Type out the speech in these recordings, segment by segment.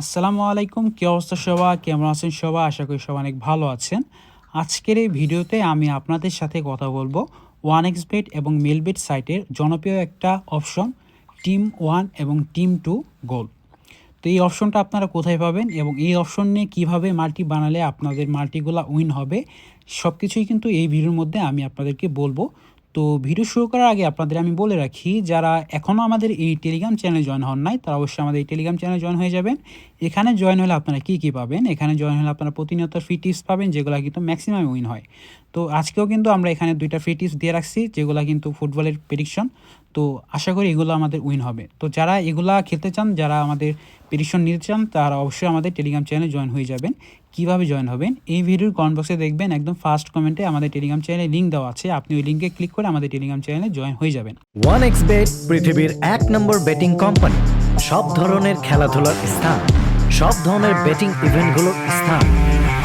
আসসালামু আলাইকুম, কি অবস্থা সবাই কেমন আছেন সবাই? আশা করি সবাই অনেক ভালো আছেন। আজকের এই ভিডিওতে আমি আপনাদের সাথে কথা বলব ওয়ান এক্স বেট এবং মেলবেট সাইটের জনপ্রিয় একটা অপশন টিম ওয়ান এবং টিম টু গোল তো এই অপশনটা আপনারা কোথায় পাবেন এবং এই অপশন নিয়ে কীভাবে মাল্টি বানালে আপনাদের মাল্টিগুলা উইন হবে সব কিছুই কিন্তু এই ভিডিওর মধ্যে আমি আপনাদেরকে বলব। তো ভিডিও শুরু করার আগে আপনাদের আমি বলে রাখি, যারা এখনও আমাদের এই টেলিগ্রাম চ্যানেলে জয়েন হন নাই, তারা অবশ্যই আমাদের এই টেলিগ্রাম চ্যানেলে জয়েন হয়ে যাবেন। এখানে জয়েন হলে আপনারা কী কী পাবেন? এখানে জয়েন হলে আপনারা প্রতিনিয়ত ফ্রি টিপস পাবেন, যেগুলো কিন্তু ম্যাক্সিমাম উইন হয়। তো আজকেও কিন্তু আমরা এখানে দুইটা ফ্রি টিপস দিয়ে রাখছি, যেগুলো কিন্তু ফুটবলের প্রেডিকশন তো আশা করি এগুলো আমাদের উইন হবে। তো যারা এগুলা খেলতে চান, যারা আমাদের প্রেডিকশন নিতে চান, তারা অবশ্যই আমাদের টেলিগ্রাম চ্যানেলে জয়েন হয়ে যাবেন। কীভাবে জয়েন হবেন, এই ভিডিওর কমেন্ট বক্সে দেখবেন একদম ফার্স্ট কমেন্টে আমাদের টেলিগ্রাম চ্যানেলে লিঙ্ক দেওয়া আছে। আপনি ওই লিঙ্কে ক্লিক করে আমাদের টেলিগ্রাম চ্যানেলে জয়েন হয়ে যাবেন। ওয়ান এক্স বেট পৃথিবীর এক নম্বর বেটিং কোম্পানি সব ধরনের খেলাধুলার স্থান, সব ধরনের বেটিং ইভেন্টগুলোর স্থান।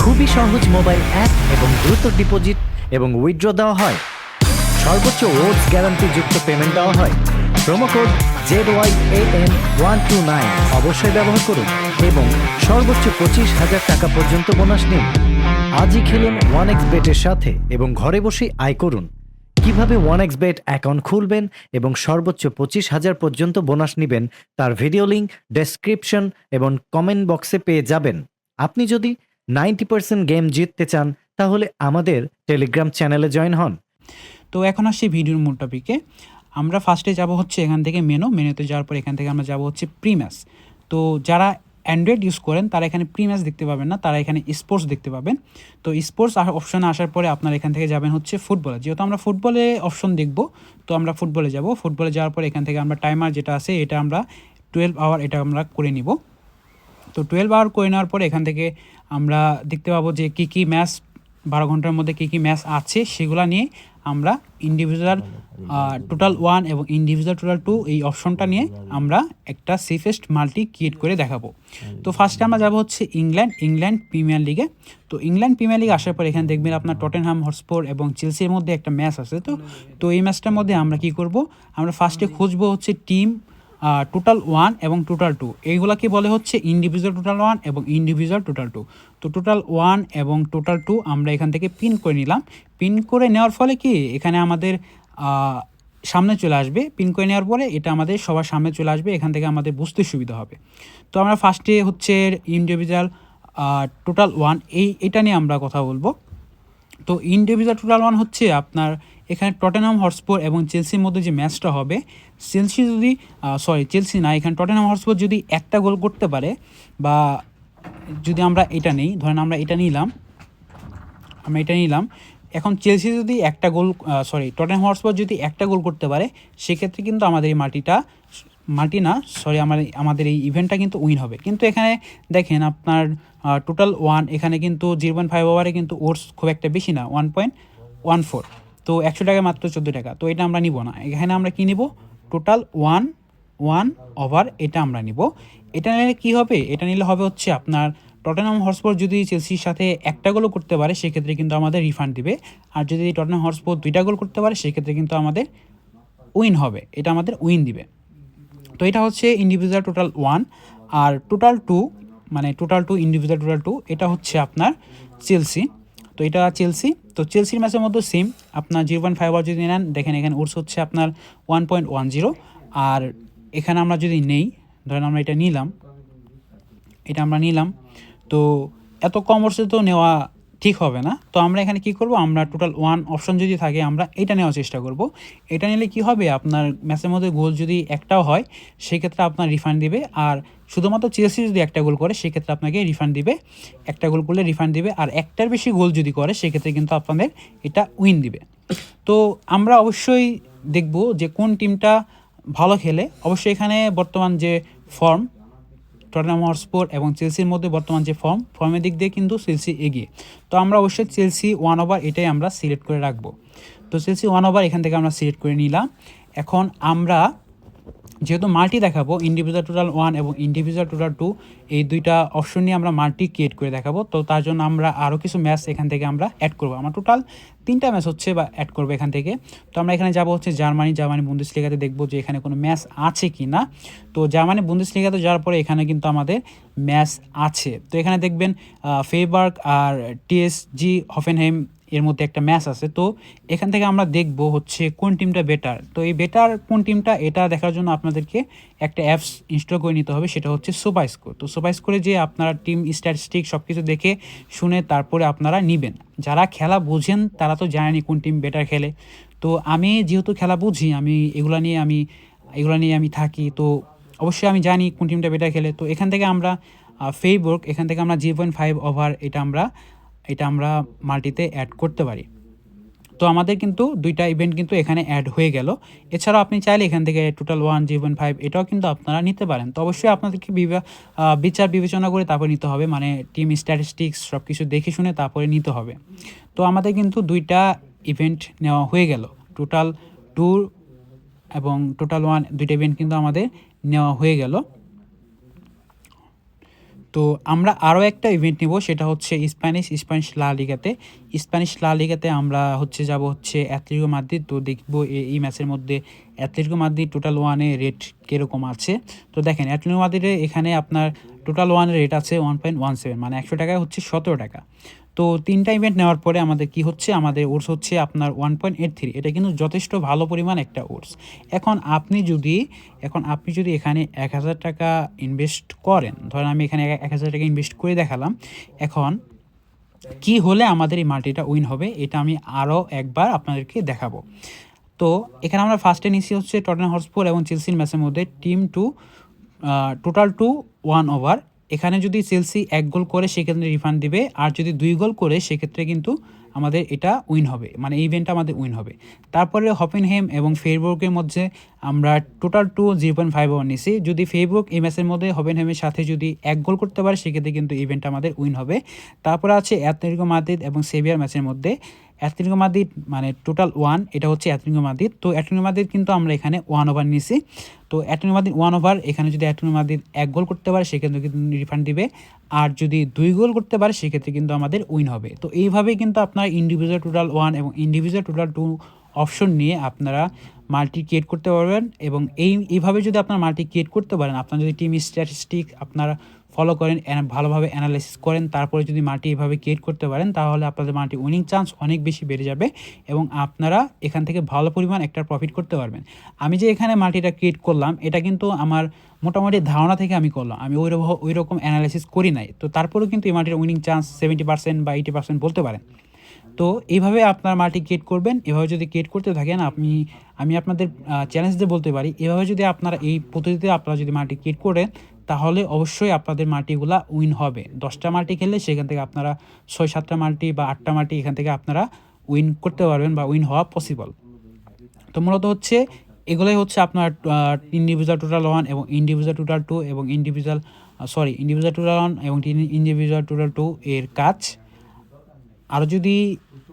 খুবই সহজ মোবাইল অ্যাপ এবং দ্রুত ডিপোজিট এবং উইথড্র দেওয়া হয়। সর্বোচ্চ ওডস গ্যারান্টি যুক্ত পেমেন্ট দেওয়া হয়। Promo code Z Y A N one two nine অবশ্যই ব্যবহার করুন এবং সর্বোচ্চ পঁচিশ হাজার টাকা পর্যন্ত বোনাস নিন। আজই খেলুন ওয়ান এক্স বেটের সাথে এবং ঘরে বসেই আয় করুন। কীভাবে ওয়ান এক্স বেট অ্যাকাউন্ট খুলবেন এবং সর্বোচ্চ পঁচিশ হাজার পর্যন্ত বোনাস নেবেন তার ভিডিও লিঙ্ক ডেসক্রিপশন এবং কমেন্ট বক্সে পেয়ে যাবেন। আপনি যদি নাইনটি পার্সেন্ট গেম জিততে চান, তাহলে আমাদের টেলিগ্রাম চ্যানেলে জয়েন হন। তো এখন আসছি ভিডিওর মূল টপিকে। আমরা ফার্স্টে যাব হচ্ছে এখান থেকে মেনু মেনুতে যাওয়ার পর এখান থেকে আমরা যাব হচ্ছে প্রিম্যাস তো যারা অ্যান্ড্রয়েড ইউজ করেন, তারা এখানে প্রিম্যাস দেখতে পাবেন না, তারা এখানে স্পোর্টস দেখতে পাবেন। তো স্পোর্টস অপশনে আসার পরে আপনারা এখান থেকে যাবেন হচ্ছে ফুটবলে যেহেতু আমরা ফুটবলে অপশন দেখব, তো আমরা ফুটবলে যাব। ফুটবলে যাওয়ার পর এখান থেকে আমরা টাইমার যেটা আছে, এটা আমরা টুয়েলভ আওয়ার এটা আমরা করে নিব। তো টুয়েলভ আওয়ার করে নেওয়ার পরে এখান থেকে আমরা দেখতে পাবো যে কী কী ম্যাচ বারো ঘণ্টার মধ্যে কী কী ম্যাচ আছে, সেগুলো নিয়ে আমরা ইন্ডিভিজুয়াল টোটাল ওয়ান এবং ইন্ডিভিজুয়াল টোটাল টু এই অপশনটা নিয়ে আমরা একটা সেফেস্ট মাল্টি ক্রিয়েট করে দেখাবো। তো ফার্স্টে আমরা যাব হচ্ছে ইংল্যান্ড ইংল্যান্ড প্রিমিয়ার লিগে তো ইংল্যান্ড প্রিমিয়ার লিগে আসার পর এখানে দেখবেন আপনার টটেনহাম হটস্পোর এবং চেলসির মধ্যে একটা ম্যাচ আছে তো তো এই ম্যাচটার মধ্যে আমরা কি করব? আমরা ফার্স্টে খুঁজবো হচ্ছে টিম টোটাল ওয়ান এবং টোটাল টু এইগুলাকে বলে হচ্ছে? ইন্ডিভিজুয়াল টোটাল ওয়ান এবং ইন্ডিভিজুয়াল টোটাল টু তো টোটাল ওয়ান এবং টোটাল টু আমরা এখান থেকে পিন করে নিলাম। পিন করে নেওয়ার ফলে কি? এখানে আমাদের সামনে চলে আসবে। পিন করে নেওয়ার পরে এটা আমাদের সবার সামনে চলে আসবে। এখান থেকে আমাদের বুঝতে সুবিধা হবে। তো আমরা ফার্স্টে হচ্ছে ইন্ডিভিজুয়াল টোটাল ওয়ান এই, এটা নিয়ে আমরা কথা বলব। তো ইন্ডিভিজুয়াল টোটাল ওয়ান হচ্ছে আপনার এখানে টটেনহাম হটস্পোর এবং চেলসির মধ্যে যে ম্যাচটা হবে চেলসি যদি সরি চেলসি না, এখানে টটেনহাম হটস্পোর যদি একটা গোল করতে পারে বা যদি আমরা এটা নেই, ধরেন আমরা এটা নিলাম, আমরা এটা নিলাম, এখন চেলসি যদি একটা গোল সরি টটেনহাম হটস্পর যদি একটা গোল করতে পারে, সেক্ষেত্রে কিন্তু আমাদের এই মাটিটা, মাটি না সরি আমার আমাদের এই ইভেন্টটা কিন্তু উইন হবে। কিন্তু এখানে দেখেন আপনার টোটাল ওয়ান এখানে কিন্তু জিরো পয়েন্ট ফাইভ ওভারে কিন্তু ওর্স খুব একটা বেশি না ওয়ান পয়েন্ট ওয়ান ফোর তো একশো টাকা মাত্র চোদ্দ টাকা। তো এটা আমরা নিব না। এখানে আমরা কী নিব? টোটাল ওয়ান ওয়ান ওভার এটা আমরা নিব। এটা নিলে কী হবে? এটা নিলে হবে হচ্ছে আপনার টটেনহাম হটস্পর যদি চেলসির সাথে একটা গোলও করতে পারে, সেক্ষেত্রে কিন্তু আমাদের রিফান্ড দিবে। আর যদি টটেনহাম হটস্পর দুইটা গোল করতে পারে, সেক্ষেত্রে কিন্তু আমাদের উইন হবে। এটা আমাদের উইন দিবে। তো এটা হচ্ছে ইন্ডিভিজুয়াল টোটাল ওয়ান আর টোটাল টু মানে total two individual total two এটা হচ্ছে আপনার চেলসি তো এটা চেলসি তো চেলসির ম্যাচের মধ্যে সেম আপনার জিরো পয়েন্ট ফাইভ যদি নেন, দেখেন এখানে উর্স হচ্ছে আপনার ওয়ান পয়েন্ট ওয়ান জিরো আর এখানে আমরা যদি নেই, ধরেন আমরা এটা নিলাম, এটা আমরা নিলাম। তো এত কম ওর্সে তো নেওয়া ঠিক হবে না। তো আমরা এখানে কি করব? আমরা টোটাল ওয়ান অপশন যদি থাকে, আমরা এটা নেওয়ার চেষ্টা করব। এটা নিলে কি হবে? আপনার ম্যাচের মধ্যে গোল যদি একটাও হয়, সেক্ষেত্রে আপনার রিফান্ড দিবে। আর শুধুমাত্র চেলসি যদি একটা গোল করে, সেক্ষেত্রে আপনাকে রিফান্ড দিবে। একটা গোল করলে রিফান্ড দিবে। আর একটার বেশি গোল যদি করে, সেক্ষেত্রে কিন্তু আপনাদের এটা উইন দিবে। তো আমরা অবশ্যই দেখব যে কোন টিমটা ভালো খেলে। অবশ্যই এখানে বর্তমান যে ফর্ম টটনাম হটস্পোর এবং চেলসির মধ্যে বর্তমান যে ফর্ম, ফর্মের দিক দিয়ে কিন্তু চেলসি এগিয়ে। তো আমরা অবশ্যই চেলসি ওয়ান ওভার এটাই আমরা সিলেক্ট করে রাখব। তো চেলসি ওয়ান ওভার এখান থেকে আমরা সিলেক্ট করে নিলাম। এখন আমরা যেহেতু মাল্টি দেখাবো ইন্ডিভিজুয়াল টোটাল ওয়ান এবং ইন্ডিভিজুয়াল টোটাল টু এই দুইটা অপশন নিয়ে আমরা মাল্টি ক্রিয়েট করে দেখাবো। তো তার জন্য আমরা আরও কিছু ম্যাচ এখান থেকে আমরা অ্যাড করব। আমার টোটাল তিনটা ম্যাচ হচ্ছে বা অ্যাড করব এখান থেকে। তো আমরা এখানে যাব হচ্ছে জার্মানি। জার্মানি বুন্দেশ লিগাতে দেখব যে এখানে কোনো ম্যাচ আছে কি না তো জার্মানি বুন্দেশ লিগাতে যাওয়ার পরে এখানে কিন্তু আমাদের ম্যাচ আছে। তো এখানে দেখবেন ফেবার্গ আর টিএসজি হফেনহেম এর মধ্যে একটা ম্যাচ আছে। তো এখান থেকে আমরা দেখব হচ্ছে কোন টিমটা বেটার তো এই বেটার কোন টিমটা এটা দেখার জন্য আপনাদেরকে একটা অ্যাপস ইনস্টল করে নিতে হবে, সেটা হচ্ছে সোপাই স্কোর তো সোপাই স্কোরে যে আপনারা টিম স্ট্যাটিস্টিক সব কিছু দেখে, শুনে তারপরে আপনারা নেবেন। যারা খেলা বোঝেন, তারা তো জানেনি কোন টিম বেটার খেলে। তো আমি যেহেতু খেলা বুঝি, আমি এগুলো নিয়ে আমি, এগুলো নিয়ে আমি থাকি, তো অবশ্যই আমি জানি কোন টিমটা বেটার খেলে। তো এখান থেকে আমরা ফেইবর্ক এখান থেকে আমরা জিরো পয়েন্ট ফাইভ ওভার এটা আমরা এটা আমরা মাল্টিতে অ্যাড করতে পারি। তো আমাদের কিন্তু দুইটা ইভেন্ট কিন্তু এখানে অ্যাড হয়ে গেল। এছাড়াও আপনি চাইলে এখান থেকে টোটাল ওয়ান পয়েন্ট ফাইভ এটাও কিন্তু আপনারা নিতে পারেন। তো অবশ্যই আপনাদেরকে বিচার বিবেচনা করে তারপরে নিতে হবে। মানে টিম স্ট্যাটিস্টিক্স সব কিছু দেখে শুনে তারপরে নিতে হবে। তো আমাদের কিন্তু দুইটা ইভেন্ট নেওয়া হয়ে গেল। টোটাল টু এবং টোটাল ওয়ান দুইটা ইভেন্ট কিন্তু আমাদের নেওয়া হয়ে গেল। তো আমরা আরও একটা ইভেন্ট নিব, সেটা হচ্ছে স্প্যানিশ স্প্যানিশ লা লিগাতে স্প্যানিশ লা লিগাতে আমরা হচ্ছে যাব হচ্ছে অ্যাথলেটিকো মাদ্রিদ তো দেখব এই ম্যাচের মধ্যে অ্যাথলেটিকো মাদ্রিদ টোটাল ওয়ানে রেট কীরকম আছে। তো দেখেন অ্যাথলেটিকো মাদ্রিদে এখানে আপনার টোটাল ওয়ানের রেট আছে ওয়ান পয়েন্ট ওয়ান সেভেন মানে একশো টাকায় হচ্ছে সতেরো টাকা। তো তিনটা ইভেন্ট নেওয়ার পরে আমাদের কি হচ্ছে? আমাদের ওর্স হচ্ছে আপনার ওয়ান পয়েন্ট এইট থ্রি এটা কিন্তু যথেষ্ট ভালো পরিমাণ একটা ওর্স। এখন আপনি যদি, এখন আপনি যদি এখানে এক হাজার টাকা ইনভেস্ট করেন, ধরেন আমি এখানে এক হাজার টাকা ইনভেস্ট করে দেখালাম, এখন কি হলে আমাদের এই মাল্টিটা উইন হবে? এটা আমি আরও একবার আপনাদেরকে দেখাবো। তো এখানে আমরা ফার্স্টে নিচ্ছি হচ্ছে টটেন হটস্পোর এবং চেলসির ম্যাচের মধ্যে team two total two one over এখানে যদি চেলসি এক গোল করে, সেক্ষেত্রে রিফান্ড দিবে। আর যদি দুই গোল করে, সেক্ষেত্রে কিন্তু আমাদের এটা উইন হবে। মানে এই ইভেন্টটা আমাদের উইন হবে। তারপরে হপেনহেম এবং ফেসবুকের মধ্যে আমরা total two zero point five one নিছি। যদি ফেসবুক এই ম্যাচের মধ্যে হপেনহেমের সাথে যদি এক গোল করতে পারে, সেক্ষেত্রে কিন্তু ইভেন্টটা আমাদের উইন হবে। তারপরে আছে অ্যাথলেটিকো মাদ্রিদ এবং সেভিয়ার ম্যাচের মধ্যে। অ্যাথলেটিকো মাদ্রিদ মানে টোটাল ওয়ান এটা হচ্ছে অ্যাথলেটিকো তো অ্যাথলেটিকো মাদ্রিদ কিন্তু আমরা এখানে ওয়ান ওভার নিয়েছি তো অ্যাথলেটিকো মাদ্রিদ ওয়ান ওভার এখানে যদি অ্যাথলেটিকো মাদ্রিদ এক গোল করতে পারে, সেক্ষেত্রে কিন্তু রিফান্ড দিবে। আর যদি দুই গোল করতে পারে, সেক্ষেত্রে কিন্তু আমাদের উইন হবে। তো এইভাবেই কিন্তু আপনার ইন্ডিভিজুয়াল টোটাল ওয়ান এবং ইন্ডিভিজুয়াল টোটাল টু অপশন নিয়ে আপনারা মাল্টি ক্রিয়েট করতে পারবেন। এবং এই, এইভাবে যদি আপনার মাল্টি ক্রিয়েট করতে পারেন, আপনার যদি টিম স্ট্যাটিস্টিক আপনারা ফলো করেন ভালোভাবে অ্যানালাইসিস করেন, তারপরে যদি মাটি এভাবে ক্রিয়েট করতে পারেন, তাহলে আপনাদের মাল্টি উইনিং চান্স অনেক বেশি বেড়ে যাবে এবং আপনারা এখান থেকে ভালো পরিমাণ একটা প্রফিট করতে পারবেন। আমি যে এখানে মাটিটা ক্রিয়েট করলাম, এটা কিন্তু আমার মোটামুটি ধারণা থেকে আমি করলাম। আমি ওই ওই রকম অ্যানালাইসিস করি নাই। তো তারপরেও কিন্তু এই মাটির উইনিং চান্স সেভেন্টি পার্সেন্ট বা এইটি পার্সেন্ট বলতে পারেন। তো এইভাবে আপনার মাল্টি ক্রিয়েট করবেন। এভাবে যদি ক্রিয়েট করতে থাকেন, আপনি, আমি আপনাদের চ্যালেঞ্জ দিয়ে বলতে পারি, এভাবে যদি আপনারা, এই পদ্ধতিতে আপনারা যদি মাল্টি ক্রিয়েট করেন তাহলে অবশ্যই আপনাদের মাল্টিগুলা উইন হবে। দশটা মাল্টি খেললে সেখান থেকে আপনারা ছয়, সাতটা মাল্টি বা আটটা মাল্টি এখান থেকে আপনারা উইন করতে পারবেন বা উইন হওয়া পসিবল। তো মূলত হচ্ছে এগুলোই হচ্ছে আপনার ইন্ডিভিজুয়াল টোটাল ওয়ান এবং ইন্ডিভিজুয়াল টোটাল টু এবং individual sorry individual total one এবং ইন্ডিভিজুয়াল টোটাল টু এর কাজ। আরও যদি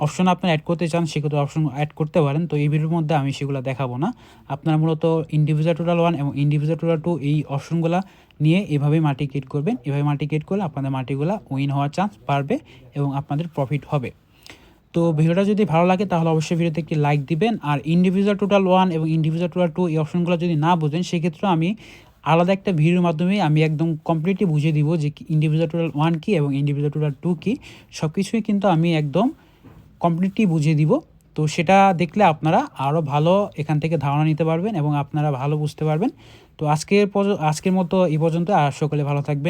অপশন আপনার অ্যাড করতে চান সেগুলো অপশন অ্যাড করতে পারেন। তো এই ভিডিওর মধ্যে আমি সেগুলো দেখাবো না। আপনারা মূলত ইন্ডিভিজুয়াল টোটাল ওয়ান এবং ইন্ডিভিজুয়াল টোটাল টু এই অপশনগুলো নিয়ে এভাবেই মাল্টি ক্রিয়েট করবেন। এভাবে মাল্টি ক্রিয়েট করলে আপনাদের মাল্টিগুলো উইন হওয়ার চান্স বাড়বে এবং আপনাদের প্রফিট হবে। তো ভিডিওটা যদি ভালো লাগে, তাহলে অবশ্যই ভিডিওতে একটি লাইক দিবেন। আর ইন্ডিভিজুয়াল টোটাল ওয়ান এবং ইন্ডিভিজুয়াল টোটাল টু এই অপশনগুলো যদি না বোঝেন সেক্ষেত্রে আমি আলাদা একটা ভিডিওর মাধ্যমে আমি একদম কমপ্লিটলি বুঝিয়ে দিব যে ইন্ডিভিজুয়াল টোটাল ওয়ান কী এবং ইন্ডিভিজুয়াল টোটাল টু কী। সব কিছুই কিন্তু আমি একদম কমপ্লিটলি বুঝিয়ে দিব। তো সেটা দেখলে আপনারা আরও ভালো এখান থেকে ধারণা নিতে পারবেন এবং আপনারা ভালো বুঝতে পারবেন। তো আজকের আজকের মতো এই পর্যন্ত। আর সকলে ভালো থাকবেন।